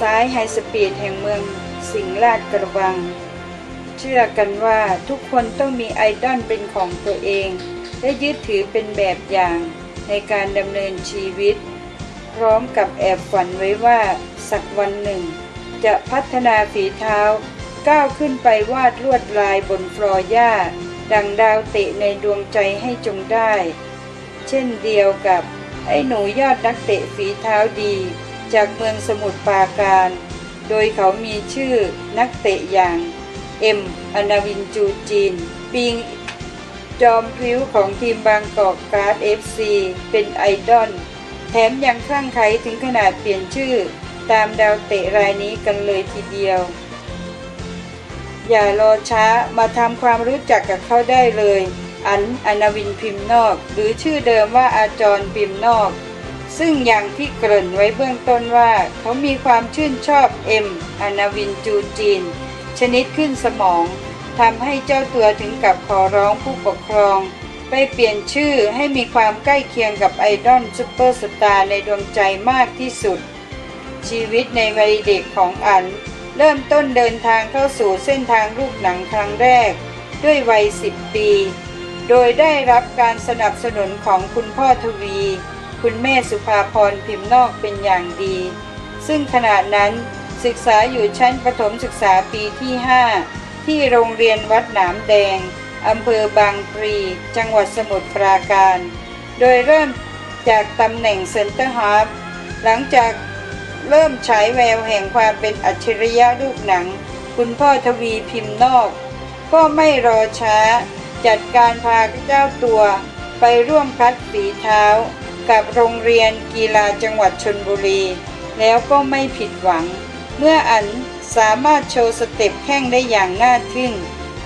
ซ้ายไฮสปีดแห่งเมืองสิงห์ราชกระบัง เชื่อกันว่าทุกคนต้องมีไอดอลเป็นของตัวเอง และยึดถือเป็นแบบอย่างในการดำเนินชีวิต พร้อมกับแอบฝันไว้ว่าสักวันหนึ่ง จะพัฒนาฝีเท้า ก้าวขึ้นไปวาดลวดลายบนฟลอร์หญ้า ดังดาวเตะในดวงใจให้จงได้ เช่นเดียวกับไอ้หนูยอดนักเตะฝีเท้าดี จากเมืองสมุทรปราการ โดยเขามีชื่อนักเตะอย่าง เอ็ม อนาวินจูจีน ปิง จอมพริ้วของทีมบางกอกการ์ดเอฟซีเป็นไอดอล แถมยังคลั่งไคล้ถึงขนาดเปลี่ยนชื่อ ตามดาวเตะรายนี้กันเลยทีเดียว อย่ารอช้ามาทำความรู้จักกับเขาได้เลย อันอนาวินพิมพ์นอก หรือชื่อเดิมว่าอาจรพิมพ์นอก ซึ่งอย่างที่เกริ่นไว้เบื้องต้นว่า เขามีความชื่นชอบเอ็มอนาวินจูจีน ชนิดขึ้นสมองทำให้เจ้าตัวถึงกับขอร้องผู้ปกครอง ไปเปลี่ยนชื่อให้มีความใกล้เคียงกับไอดอลซูเปอร์สตาร์ในดวงใจมากที่สุด ชีวิตในวัยเด็กของอัน เริ่มต้นเดินทางเข้าสู่เส้นทางรูปหนังครั้งแรก ด้วยวัย 10 ปี โดยได้รับการสนับสนุนของคุณพ่อทวี คุณแม่สุภาพรพิมพ์นอกเป็นอย่างดี ซึ่งขณะนั้นศึกษาอยู่ชั้นประถมศึกษาปีที่ 5 ที่โรงเรียนวัดหนามแดงอำเภอบางพลีจังหวัดสมุทรปราการ โดยเริ่มจากตำแหน่งเซนเตอร์ฮาร์ฟหลังจากเริ่มฉายแววแห่งความเป็นอัจฉริยะรูปหนัง คุณพ่อทวีพิมพ์นอก ก็ไม่รอช้า จัดการพาเจ้าตัวไปร่วมคัดฝีเท้า กับโรงเรียนกีฬาจังหวัดชนบุรี แล้วก็ไม่ผิดหวัง เมื่ออันสามารถโชว์สเต็ปแข้งได้อย่างน่าทึ่ง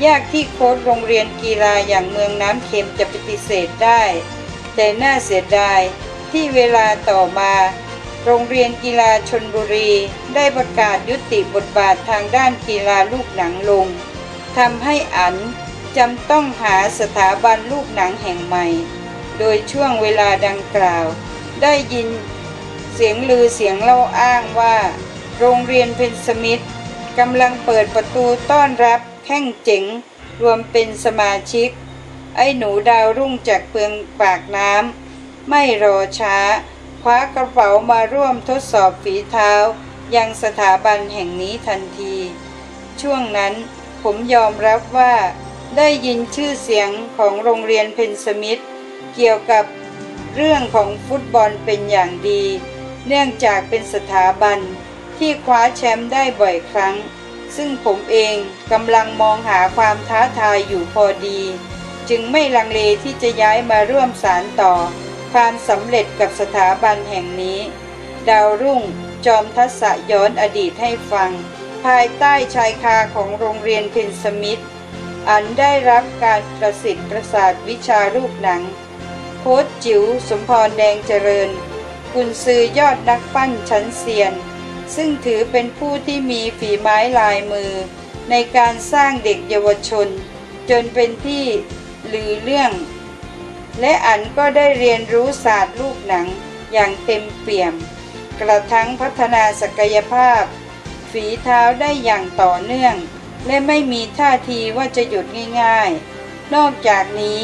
ยากที่โค้ชโรงเรียนกีฬาอย่างเมืองน้ำเค็มจะปฏิเสธได้ แต่น่าเสียดายที่เวลาต่อมา โรงเรียนกีฬาชนบุรี ได้ประกาศยุติบทบาททางด้านกีฬาลูกหนังลงทำให้อันจำต้องหาสถาบันลูกหนังแห่งใหม่ โดยช่วงเวลาดังกล่าว ได้ยินเสียงลือเสียงเล่าอ้างว่า โรงเรียนเพนสมิธกำลังเปิดประตูต้อนรับแข้งเจ๋ง รวมเป็นสมาชิก ไอ้หนูดาวรุ่งจากเปลืองปากน้ำไม่รอช้า คว้ากระเป๋ามาร่วมทดสอบฝีเท้า ยังสถาบันแห่งนี้ทันที ช่วงนั้นผมยอมรับว่า ได้ยินชื่อเสียงของโรงเรียนเพนสมิธ เกี่ยวกับเรื่องของฟุตบอลเป็นอย่างดี เนื่องจากเป็นสถาบันที่คว้าแชมป์ได้บ่อยครั้ง ซึ่งผมเองกำลังมองหาความท้าทายอยู่พอดี จึงไม่ลังเลที่จะย้ายมาร่วมสารต่อ ความสำเร็จกับสถาบันแห่งนี้ ดาวรุ่งจอมทัศย้อนอดีตให้ฟัง ภายใต้ชายคาของโรงเรียนเพนสมิธอันได้รับการประสิทธิ์ประสาทวิชารูปหนัง ค้ชจิ๋วสมพรแดงเจริญ กุนซือยอดนักปั้นชั้นเซียน ซึ่งถือเป็นผู้ที่มีฝีไม้ลายมือ ในการสร้างเด็กเยาวชน จนเป็นที่ลือเรื่อง และอันก็ได้เรียนรู้ศาสตร์ลูกหนังอย่างเต็มเปี่ยม กระทั่งพัฒนาศักยภาพ ฝีเท้าได้อย่างต่อเนื่อง และไม่มีท่าทีว่าจะหยุดง่าย ๆ นอกจากนี้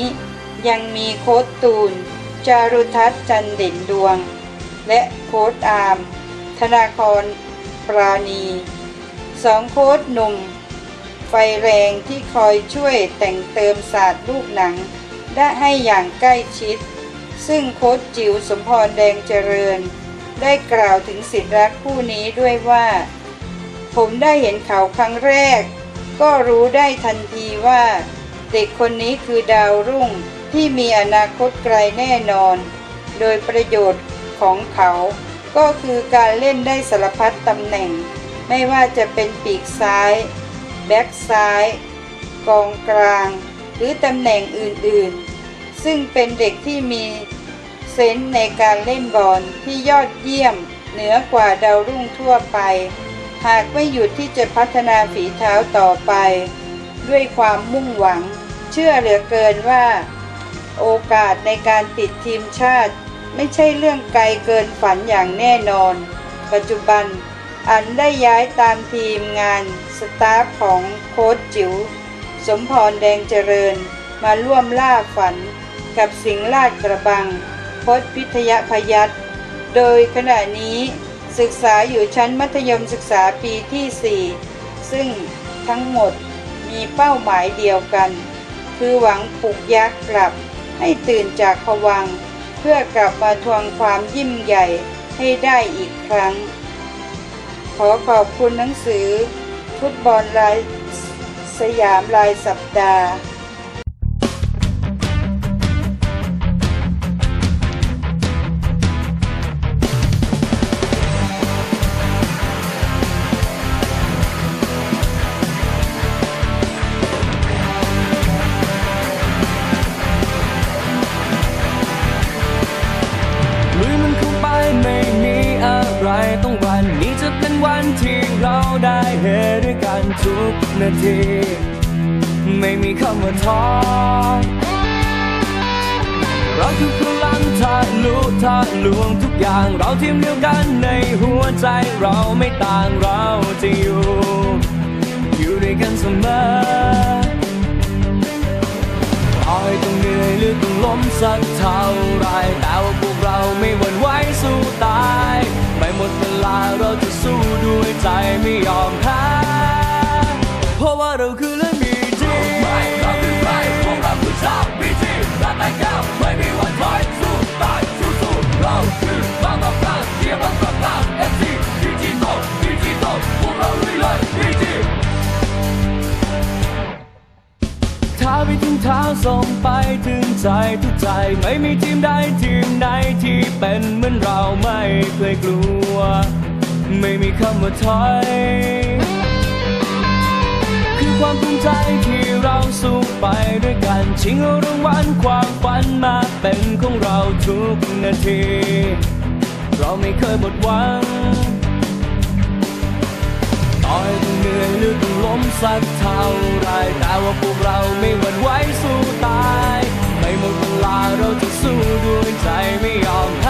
ยังมีโค้ดตูน จารุทัศน์จันเด่นดวง และโค้ดอาร์มธนาครปราณีสองโค้ดหนุ่ม ไฟแรงที่คอยช่วยแต่งเติมศาสตร์ลูกหนัง ได้ให้อย่างใกล้ชิด ซึ่งโค้ดจิ๋วสมพรแดงเจริญ ได้กล่าวถึงสิทธิรักคู่นี้ด้วยว่า ผมได้เห็นเขาครั้งแรก ก็รู้ได้ทันทีว่า เด็กคนนี้คือดาวรุ่ง ที่มีอนาคตไกลแน่นอน โดยประโยชน์ของเขา ก็คือการเล่นได้สารพัดตำแหน่ง ไม่ว่าจะเป็นปีกซ้าย แบ็กซ้าย กองกลาง หรือตำแหน่งอื่นๆ ซึ่งเป็นเด็กที่มีเซนส์ในการเล่นบอลที่ยอดเยี่ยม เหนือกว่าดาวรุ่งทั่วไป หากไม่หยุดที่จะพัฒนาฝีเท้าต่อไป ด้วยความมุ่งหวัง เชื่อเหลือเกินว่า โอกาสในการติดทีมชาติ ไม่ใช่เรื่องไกลเกินฝันอย่างแน่นอน ปัจจุบันอันได้ย้ายตามทีมงานสตาฟของโค้ชจิ๋วสมพรแดงเจริญมาร่วมล่าฝันกับสิงห์ลาดกระบังโค้ชพิทยพยัตโดยขณะนี้ศึกษาอยู่ชั้นมัธยมศึกษาปีที่ 4 ซึ่งทั้งหมดมีเป้าหมายเดียวกัน คือหวังปลุกยักษ์กลับ ให้ตื่นจากผวัง เพื่อกลับมาทวงความยิ่งใหญ่ให้ได้อีกครั้ง ขอขอบคุณหนังสือ ฟุตบอลลายสยามลายสัปดาห์ เฮด้วยกันทุกนาที ไม่มีคำว่าท้อเราคือพลังทะลุทะลวงทุกอย่างเราทีมเดียวกันในหัวใจเราไม่ต่างเราจะอยู่ อยู่ด้วยกันเสมอต่อให้ต้องเหนื่อยหรือต้องล้มสักเท่าไรแต่ว่าพวกเราไม่หวั่นไหวสู้ตาย ไม่หมดเวลาเราจะสู้ด้วยใจไม่ยอม เราคือเรื่องมีจริงไม่เราคือใครพวกเราคือชาวบีจีรักและก้าวไม่มีวันถอยสู้ตายสู้สู้เราคือบางกอกกลางเชียบางกอกกลางเอฟซีบีจีโตบีจีโตพวกเราลุยเลยบีจีท้าไปถึงเท้าส่งไปถึงใจทุกใจ ไม่มีทีมใดทีมไหนที่เป็นเหมือนเราไม่เคยกลัว ไม่มีคำว่าถอย ความภูมิใจที่เราสู้ไปด้วยกันชิงเอารางวัลความฝันมาเป็นของเราทุกนาที เราไม่เคยหมดหวังต่อให้ต้องเหนื่อยหรือต้องล้มสักเท่าไรแต่ว่าพวกเราไม่หวั่นไหวสู้ตาย ไม่หมดเวลาเราจะสู้ด้วยใจไม่ยอมแพ้